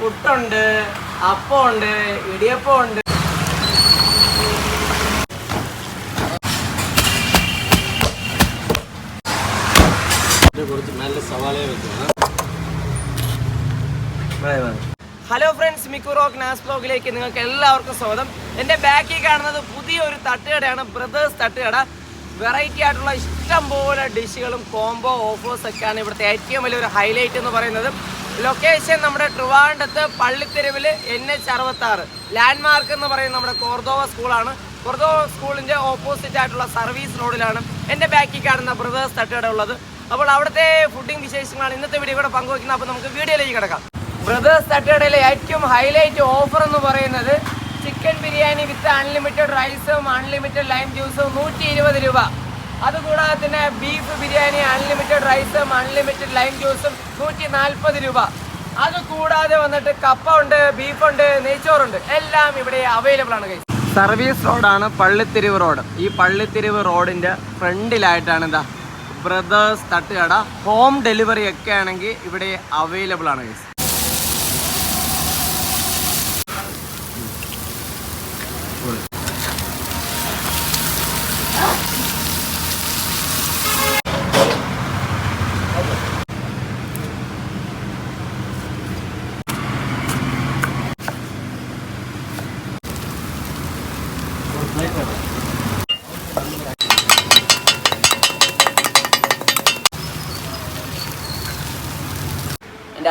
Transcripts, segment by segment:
പുട്ടുണ്ട് അപ്പമുണ്ട് ഇടിയപ്പമുണ്ട് കുറച്ച് നല്ല സവാളയെ വെക്കണം. ഹലോ ഫ്രണ്ട്സ് മിക്കു റോക്ക് നാസ് ബ്ലോഗിലേക്ക് നിങ്ങൾക്ക് എല്ലാവർക്കും സ്വാഗതം. എന്റെ ബാക്കിൽ കാണുന്നത് പുതിയൊരു തട്ടുകടയാണ് ബ്രദേഴ്സ് തട്ടുകട. വെറൈറ്റി ആയിട്ടുള്ള ഇഷ്ടംപോലെ ഡിഷുകളും കോംബോ ഓഫേഴ്സ് ഒക്കെയാണ് ഇവിടുത്തെ ഏറ്റവും വലിയൊരു ഹൈലൈറ്റ് എന്ന് പറയുന്നത്. ലൊക്കേഷൻ നമ്മുടെ ട്രിവാൻഡത്ത് പള്ളിത്തെരുവിൽ എൻ എച്ച് അറുപത്തി ആറ് ലാൻഡ്മാർക്ക് എന്ന് പറയുന്നത് നമ്മുടെ കോർദോവ സ്കൂളാണ്. കോർദോവ സ്കൂളിന്റെ ഓപ്പോസിറ്റ് ആയിട്ടുള്ള സർവീസ് റോഡിലാണ് എന്റെ ബാക്കി കാണുന്ന ബ്രദേഴ്സ് തട്ടുകട ഉള്ളത്. അപ്പോൾ അവിടുത്തെ ഫുഡിങ് വിശേഷങ്ങളാണ് ഇന്നത്തെ വീഡിയോ കൂടെ പങ്കുവയ്ക്കുന്നത്. അപ്പോൾ നമുക്ക് വീഡിയോയിലേക്ക് കിടക്കാം. ബ്രദേഴ്സ് തട്ടുകടയിലെ ഏറ്റവും ഹൈലൈറ്റ് ഓഫർ എന്ന് പറയുന്നത് ചിക്കൻ ബിരിയാണി വിത്ത് അൺലിമിറ്റഡ് റൈസും അൺലിമിറ്റഡ് ലൈം ജ്യൂസും നൂറ്റി രൂപ. അതുകൂടാതെ തന്നെ ബീഫ് ബിരിയാണി അൺലിമിറ്റഡ് റൈസും അൺലിമിറ്റഡ് ലൈം ജ്യൂസും നൂറ്റി നാൽപ്പത് രൂപ അത് കൂടാതെ വന്നിട്ട് കപ്പ ഉണ്ട് ബീഫുണ്ട് നെയ്ച്ചോറുണ്ട് എല്ലാം ഇവിടെ അവൈലബിൾ ആണ് guys. സർവീസ് റോഡാണ് പള്ളിത്തിരിവ് റോഡ് ഈ പള്ളിത്തിരിവ് റോഡിന്റെ ഫ്രണ്ടിലായിട്ടാണ് എന്താ ബ്രദേഴ്സ് തട്ടുകട ഹോം ഡെലിവറി ഒക്കെ ആണെങ്കിൽ ഇവിടെ അവൈലബിൾ ആണ് guys.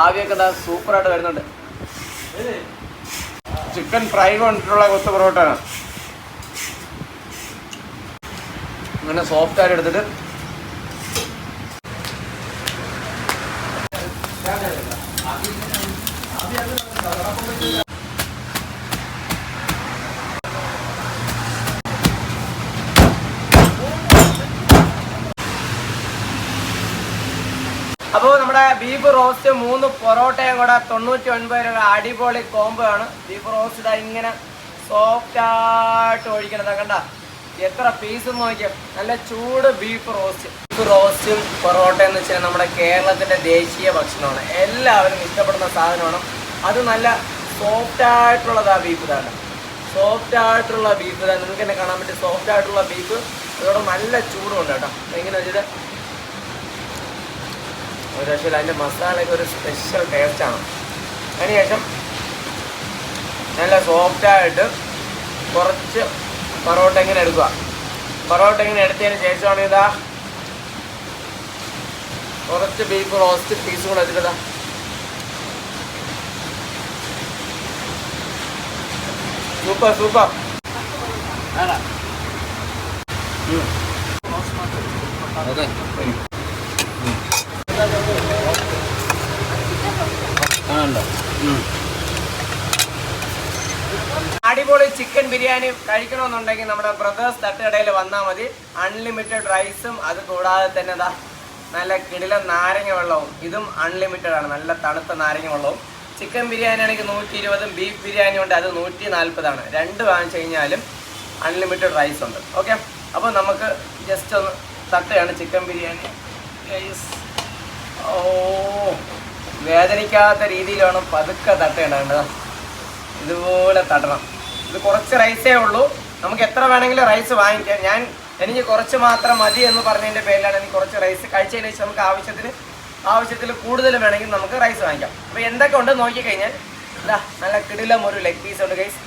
ആവിയൊക്കെ എന്താ സൂപ്പറായിട്ട് വരുന്നുണ്ട്. ചിക്കൻ ഫ്രൈ കൊണ്ടിട്ടുള്ള കൊത്ത് പൊറോട്ടയാണ്. അങ്ങനെ സോഫ്റ്റ് ആയിട്ട് എടുത്തിട്ട് അപ്പോൾ നമ്മുടെ ബീഫ് റോസ്റ്റ് മൂന്ന് പൊറോട്ടയും കൂടെ തൊണ്ണൂറ്റി ഒൻപത് രൂപ അടിപൊളി കോംബോ ആണ് ബീഫ് റോസ്റ്റ് ഇതാ ഇങ്ങനെ സോഫ്റ്റ് ആയിട്ട് ഒഴിക്കണത് കണ്ട? എത്ര പീസ് നോക്കിയാൽ നല്ല ചൂട് ബീഫ് റോസ്റ്റ്. ബീഫ് റോസ്റ്റും പൊറോട്ട എന്ന് വെച്ചാൽ നമ്മുടെ കേരളത്തിന്റെ ദേശീയ ഭക്ഷണമാണ്. എല്ലാവരും ഇഷ്ടപ്പെടുന്ന സാധനമാണ്. അത് നല്ല സോഫ്റ്റ് ആയിട്ടുള്ളതാ ബീഫ് ഇതാണ്. സോഫ്റ്റ് ആയിട്ടുള്ള ബീഫ് ഇതാണ് നിങ്ങൾക്ക് തന്നെ കാണാൻ പറ്റും സോഫ്റ്റ് ആയിട്ടുള്ള ബീഫ്. അതോടെ നല്ല ചൂടുണ്ട് കേട്ടോ. എങ്ങനെ വെച്ചിട്ട് ഒരു രക്ഷയില്ല അതിന്റെ മസാലയ്ക്ക് ഒരു സ്പെഷ്യൽ ടേസ്റ്റാണ് അതിനുശേഷം നല്ല സോഫ്റ്റായിട്ട് കുറച്ച് പൊറോട്ട ഇങ്ങനെ എടുക്കുക. പൊറോട്ട ഇങ്ങനെ എടുത്തതിന് ശേഷമാണ് ഇതാ കുറച്ച് ബീഫ് റോസ്റ്റ് പീസ് കൂടെ വെച്ചിട്ട് സൂപ്പർ സൂപ്പർ ഓക്കെ ആണല്ലോ അടിപൊളി ചിക്കൻ ബിരിയാണി കഴിക്കണമെന്നുണ്ടെങ്കിൽ നമ്മുടെ ബ്രദേഴ്സ് തട്ടുകടയിൽ വന്നാൽ മതി. അൺലിമിറ്റഡ് റൈസും അത് കൂടാതെ തന്നെ ദാ നല്ല കിടില നാരങ്ങ വെള്ളവും. ഇതും അൺലിമിറ്റഡ് ആണ്. നല്ല തണുത്ത നാരങ്ങ വെള്ളവും. ചിക്കൻ ബിരിയാണി ആണെങ്കിൽ നൂറ്റി ഇരുപതും ബീഫ് ബിരിയാണി ഉണ്ട് അത് നൂറ്റി നാൽപ്പതാണ് രണ്ട് വാങ്ങിച്ചു കഴിഞ്ഞാലും അൺലിമിറ്റഡ് റൈസ് ഉണ്ട്. ഓക്കെ അപ്പോൾ നമുക്ക് ജസ്റ്റ് ഒന്ന് തട്ടയാണ് ചിക്കൻ ബിരിയാണി. ഓ. വേദനിക്കാത്ത രീതിയിലാണ് പതുക്കെ തട്ടേണ്ടത്. ഇതുപോലെ തട്ടണം. ഇത് കുറച്ച് റൈസേ ഉള്ളൂ. നമുക്ക് എത്ര വേണമെങ്കിലും റൈസ് വാങ്ങിക്കാം. ഞാൻ എനിക്ക് കുറച്ച് മാത്രം മതി എന്ന് പറഞ്ഞതിന്റെ പേരിലാണ് എനിക്ക് കുറച്ച് റൈസ് കഴിച്ചതിന് ശേഷം നമുക്ക് ആവശ്യത്തിന് ആവശ്യത്തിൽ കൂടുതൽ വേണമെങ്കിൽ നമുക്ക് റൈസ് വാങ്ങിക്കാം. അപ്പോൾ എന്തൊക്കെ ഉണ്ട് നോക്കിക്കഴിഞ്ഞാൽ ഇതാ നല്ല കിടിലം ഒരു ലെഗ് പീസ് ഉണ്ട് ഗൈസ്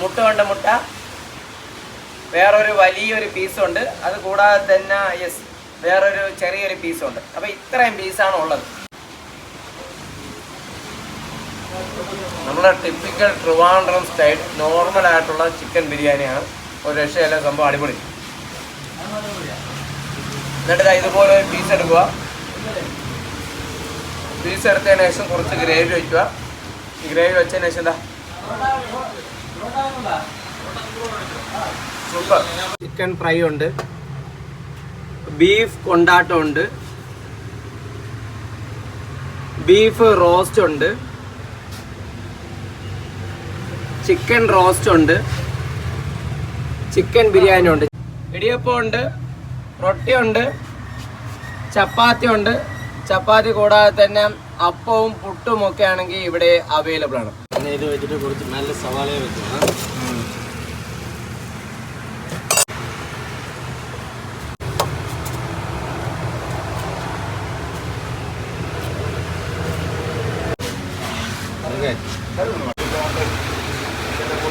മുട്ട കൊണ്ട് മുട്ട. വേറൊരു വലിയൊരു പീസുണ്ട് അത് കൂടാതെ തന്നെ യെസ് വേറൊരു ചെറിയൊരു പീസുണ്ട് അപ്പോൾ ഇത്രയും പീസാണ് ഉള്ളത്. നമ്മുടെ ടിപ്പിക്കൽ ട്രിവാൻഡ്രം സ്റ്റൈൽ നോർമൽ ആയിട്ടുള്ള ചിക്കൻ ബിരിയാണിയാണ്. ഒരു രക്ഷയല്ല സംഭവം അടിപൊളി. എന്നിട്ട് ഇതുപോലെ പീസ് എടുക്കുക. പീസ് എടുത്തതിന് ശേഷം കുറച്ച് ഗ്രേവി വയ്ക്കുക. ഗ്രേവി വെച്ചതിന് ശേഷം എന്താ സൂപ്പർ ചിക്കൻ ഫ്രൈ ഉണ്ട്. ബീഫ് കൊണ്ടാട്ടം ഉണ്ട്. ബീഫ് റോസ്റ്റ് ഉണ്ട്. ചിക്കൻ റോസ്റ്റ് ഉണ്ട്. ചിക്കൻ ബിരിയാണി ഉണ്ട്. ഇടിയപ്പം ഉണ്ട് റൊട്ടി ഉണ്ട് ചപ്പാത്തി ഉണ്ട്. ചപ്പാത്തി കൂടാതെ തന്നെ അപ്പവും പുട്ടും ഒക്കെ ആണെങ്കിൽ ഇവിടെ അവൈലബിൾ ആണ്. പിന്നെ ഇത് വെച്ചിട്ട് കുറച്ച് നല്ല സവാളയെ വെച്ചു